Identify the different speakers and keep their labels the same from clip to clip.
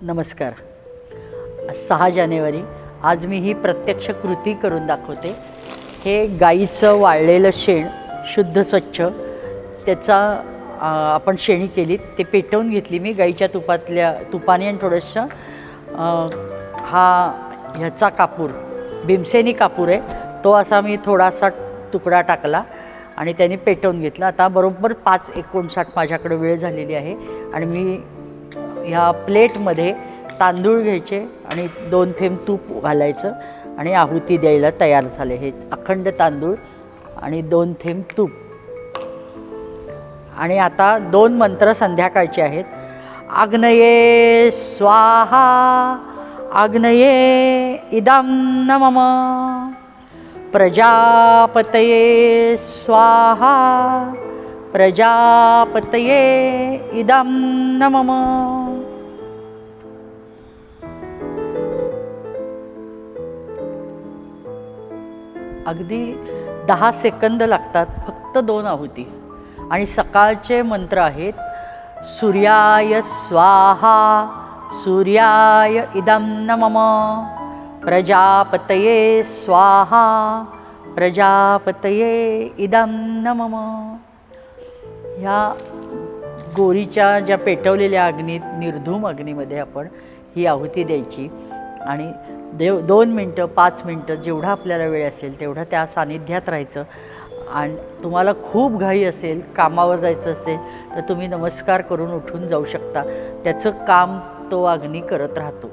Speaker 1: नमस्कार. सहा जानेवारी. आज मी ही प्रत्यक्ष कृती करून दाखवते. हे गाईचं वाळलेलं शेण शुद्ध स्वच्छ. त्याचा आपण शेणी केली ते पेटवून घेतली मी गाईच्या तुपातल्या तुपाने आणि थोडंसं हा ह्याचा कापूर भीमसेनी कापूर आहे. तो असा मी थोडासा तुकडा टाकला आणि त्याने पेटवून घेतला. आता बरोबर पाच एकोणसाठ माझ्याकडे वेळ झालेली आहे आणि मी ह्या प्लेटमध्ये तांदूळ घ्यायचे आणि दोन थेंब तूप घालायचं आणि आहुती द्यायला तयार झाले. हे अखंड तांदूळ आणि दोन थेंब तूप. आणि आता दोन मंत्र संध्याकाळचे आहेत. आग्नये स्वाहा आग्नये इदम न मम प्रजापतये स्वाहा प्रजापतये इदम न अगदी दहा सेकंद लागतात फक्त दोन आहुती. आणि सकाळचे मंत्र आहेत सूर्याय स्वाहा सूर्याय इदं न मम प्रजापतये स्वाहा प्रजापतये इदम नमम मम ह्या गोरीच्या ज्या पेटवलेल्या अग्नीत निर्धूम अग्नीमध्ये आपण ही आहुती द्यायची. आणि देव दोन मिनटं पाच मिनटं जेवढा आपल्याला वेळ असेल तेवढं त्या सानिध्यात राहायचं. आणि तुम्हाला खूप घाई असेल कामावर जायचं असेल तर तुम्ही नमस्कार करून उठून जाऊ शकता. त्याचं काम तो अग्नी करत राहतो.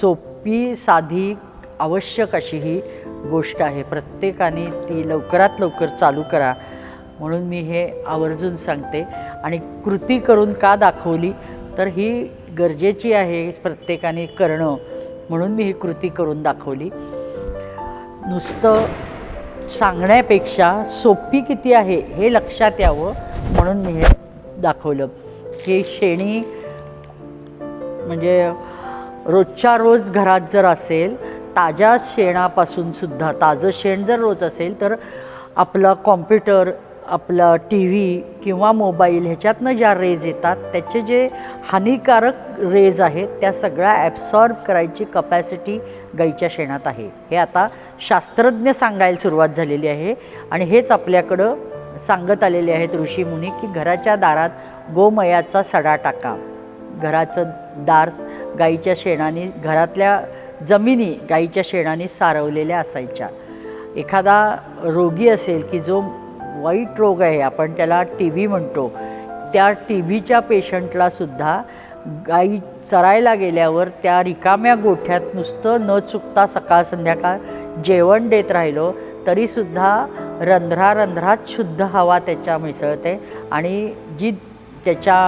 Speaker 1: सोपी साधी आवश्यक अशी ही गोष्ट आहे. प्रत्येकाने ती लवकरात लवकर चालू करा. म्हणून मी हे आवर्जून सांगते. आणि कृती करून का दाखवली? तर ही गरजेची आहे प्रत्येकाने करणं. म्हणून मी ही कृती करून दाखवली. नुसतं सांगण्यापेक्षा सोपी किती आहे हे लक्षात यावं म्हणून मी हे दाखवलं. ही शेणी म्हणजे रोजच्या रोज घरात जर असेल ताज्या शेणापासून सुद्धा ताजं शेण जर रोज असेल तर आपलं कॉम्प्युटर आपलं टी व्ही किंवा मोबाईल ह्याच्यातनं ज्या रेज येतात त्याचे जे हानिकारक रेज आहेत त्या सगळ्या ॲब्सॉर्ब करायची कपॅसिटी गाईच्या शेणात आहे. हे आता शास्त्रज्ञ सांगायला सुरुवात झालेली आहे आणि हेच आपल्याकडं सांगत आलेले आहेत ऋषीमुनी की घराच्या दारात गोमयाचा सडा टाका. घराचं दार गाईच्या शेणाने घरातल्या जमिनी गाईच्या शेणाने सारवलेल्या असायच्या. एखादा रोगी असेल की जो वाईट रोग आहे आपण त्याला टी व्ही म्हणतो. त्या टी व्हीच्या पेशंटला सुद्धा गाई चरायला गेल्यावर त्या रिकाम्या गोठ्यात नुसतं न चुकता सकाळ संध्याकाळ जेवण देत राहिलो तरीसुद्धा रंध्रा रंध्रात शुद्ध हवा त्याच्या मिसळते आणि जी त्याच्या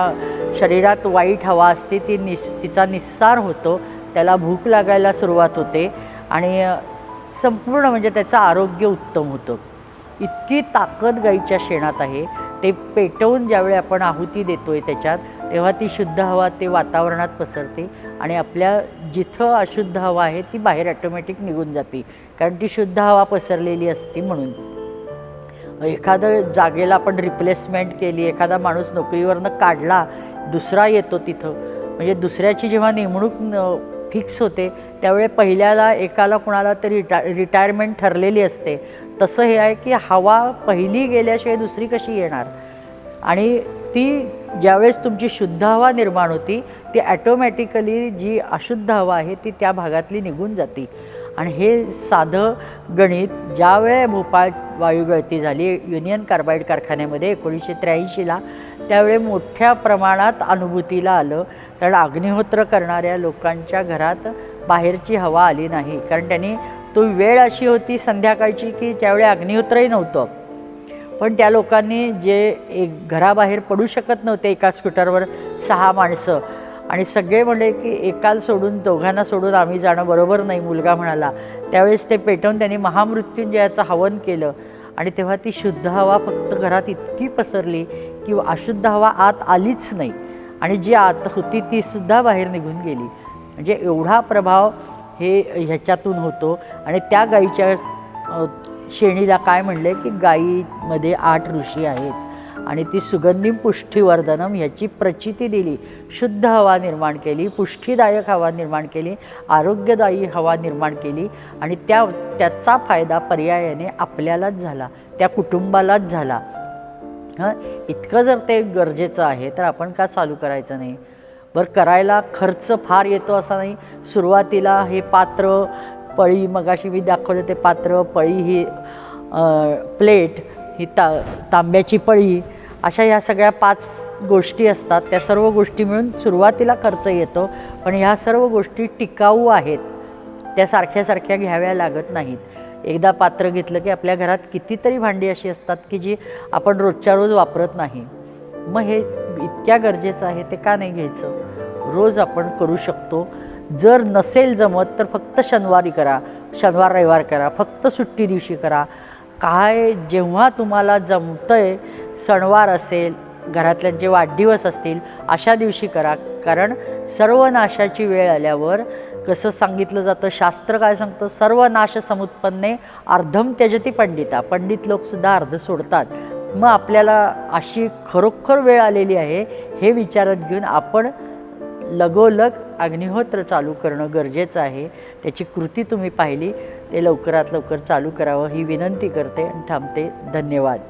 Speaker 1: शरीरात वाईट हवा असते ती निस तिचा निस्सार होतो त्याला भूक लागायला सुरुवात होते आणि संपूर्ण म्हणजे त्याचं आरोग्य उत्तम होतं. इतकी ताकद गाईच्या शेणात आहे. ते पेटवून ज्यावेळी आपण आहुती देतो आहे त्याच्यात तेव्हा ती शुद्ध हवा ते वातावरणात पसरते आणि आपल्या जिथं अशुद्ध हवा आहे ती बाहेर ॲटोमॅटिक निघून जाते. कारण ती शुद्ध हवा पसरलेली असते म्हणून. एखादं जागेला आपण रिप्लेसमेंट केली एखादा माणूस नोकरीवरनं काढला दुसरा येतो तिथं. म्हणजे दुसऱ्याची जेव्हा नेमणूक फिक्स होते त्यावेळी पहिल्याला एकाला कुणाला तरी रिटा रिटायरमेंट ठरलेली असते. तसं हे आहे की हवा पहिली गेल्याशिवाय दुसरी कशी येणार? आणि ती ज्यावेळेस तुमची शुद्ध हवा निर्माण होती ती ॲटोमॅटिकली जी अशुद्ध हवा आहे ती त्या भागातली निघून जाते. आणि हे साधं गणित ज्यावेळे भोपाळ वायुगळती झाली युनियन कार्बाईड कारखान्यामध्ये एकोणीसशे त्र्याऐंशीला त्यावेळी मोठ्या प्रमाणात अनुभूतीला आलं. कारण अग्निहोत्र करणाऱ्या लोकांच्या घरात बाहेरची हवा आली नाही. कारण त्यांनी तो वेळ अशी होती संध्याकाळची की त्यावेळी अग्निहोत्रही नव्हतं. पण त्या लोकांनी जे एक घराबाहेर पडू शकत नव्हते एका स्कूटरवर सहा माणसं. आणि सगळे म्हणले की एकाल सोडून दोघांना सोडून आम्ही जाणं बरोबर नाही मुलगा म्हणाला. त्यावेळेस ते पेटवून त्यांनी महामृत्युंजयाचं हवन केलं. आणि तेव्हा ती शुद्ध हवा फक्त घरात इतकी पसरली की अशुद्ध हवा आत आलीच नाही. आणि जी आत होती तीसुद्धा बाहेर निघून गेली. म्हणजे एवढा प्रभाव हे ह्याच्यातून होतो. आणि त्या गाईच्या श्रेणीला शेणीला काय म्हणले की गाईमध्ये आठ ऋषी आहेत. आणि ती सुगंधिम पुष्टीवर्धनम ह्याची प्रचिती दिली. शुद्ध हवा निर्माण केली पुष्टीदायक हवा निर्माण केली आरोग्यदायी हवा निर्माण केली आणि त्या त्याचा फायदा पर्यायाने आपल्यालाच झाला त्या कुटुंबालाच झाला. हां? इतकं जर ते गरजेचं आहे तर आपण का चालू करायचं नाही? बरं करायला खर्च फार येतो असा नाही. सुरुवातीला हे पात्र पळी मगाशी मी दाखवलं ते पात्र पळी ही प्लेट ही ता तांब्याची पळी अशा ह्या सगळ्या पाच गोष्टी असतात. त्या सर्व गोष्टी मिळून सुरुवातीला खर्च येतो पण ह्या सर्व गोष्टी टिकाऊ आहेत. त्या सारख्या सारख्या घ्याव्या लागत नाहीत. एकदा पात्र घेतलं की आपल्या घरात कितीतरी भांडी अशी असतात की जी आपण रोजच्या रोज वापरत नाही. मग हे इतक्या गरजेचं आहे ते का नाही घ्यायचं? रोज आपण करू शकतो. जर नसेल जमत तर फक्त शनिवारी करा शनिवार रविवार करा फक्त सुट्टी दिवशी करा. काय जेव्हा तुम्हाला जमतं आहे सणवार असेल घरातल्यांचे वाढदिवस असतील अशा दिवशी करा. कारण सर्वनाशाची वेळ आल्यावर कसं सांगितलं जातं शास्त्र काय सांगतं? सर्व नाश समुत्पन्ने अर्धम त्यजती पंडिता. पंडित लोकसुद्धा अर्ध सोडतात. मग आपल्याला अशी खरोखर वेळ आलेली आहे हे विचारात घेऊन आपण लगोलग अग्निहोत्र चालू करणं गरजेचं आहे. त्याची कृती तुम्ही पाहिली ते लवकरात लवकर चालू करावं ही विनंती करते आणि थांबते. धन्यवाद.